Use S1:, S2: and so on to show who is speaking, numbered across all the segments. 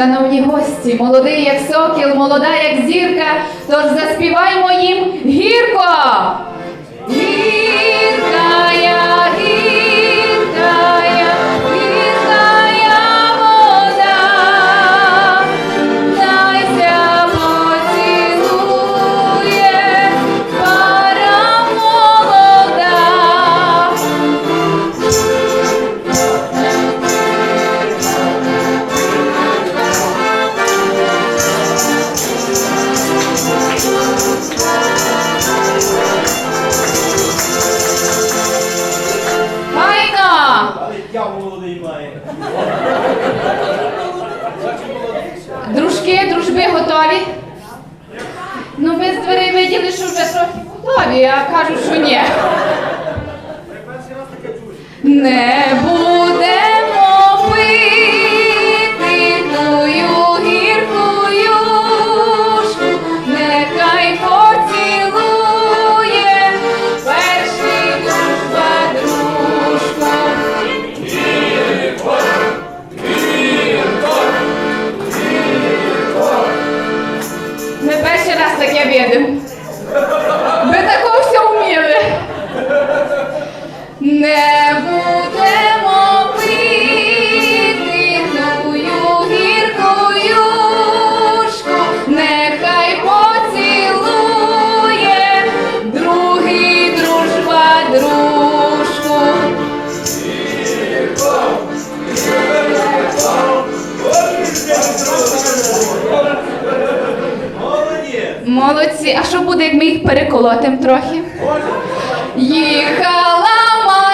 S1: Шановні гості, молодий, як сокіл, молода, як зірка, тож заспіваймо їм гірко. Дружки, дружби готові? Ну ви з дверей виділи, що вже трохи готові, а кажу, що ні. Не бу.
S2: подружку.
S1: Молодці, а що буде, як ми їх переколотимо трохи? Їхала мама.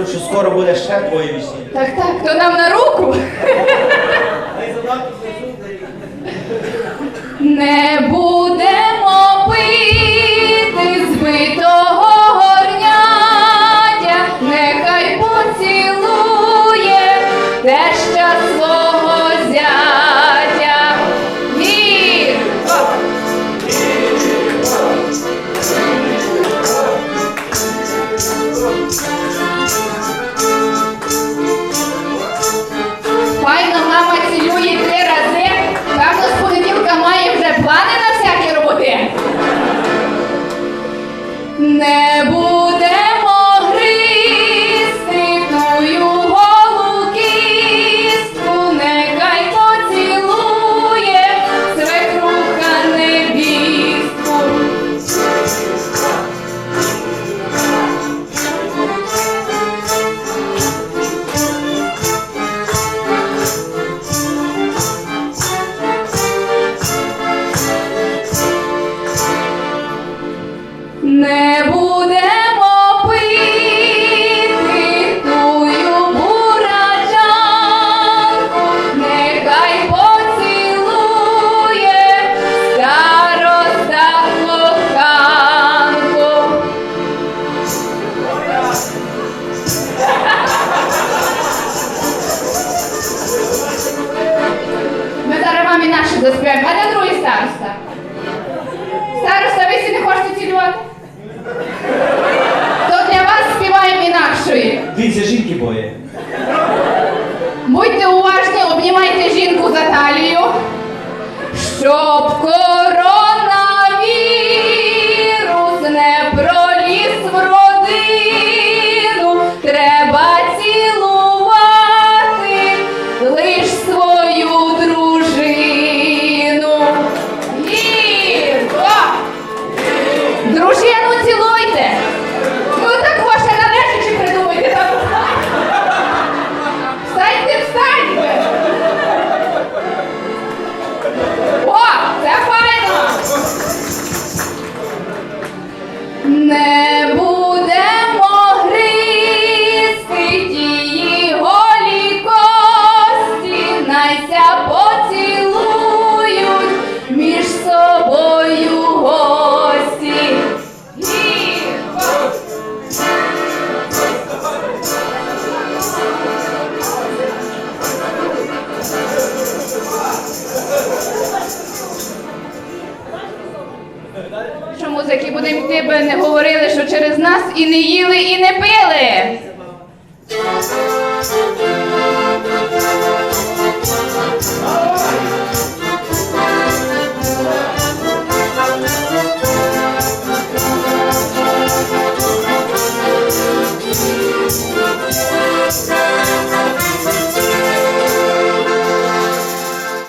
S1: кажуть, що
S2: скоро буде ще двоє весілля.
S1: Так, так, то нам на руку. Не
S2: бої.
S1: Будьте уважні, обнімайте жінку за талію, щоб не говорили, що через нас і не їли, і не пили.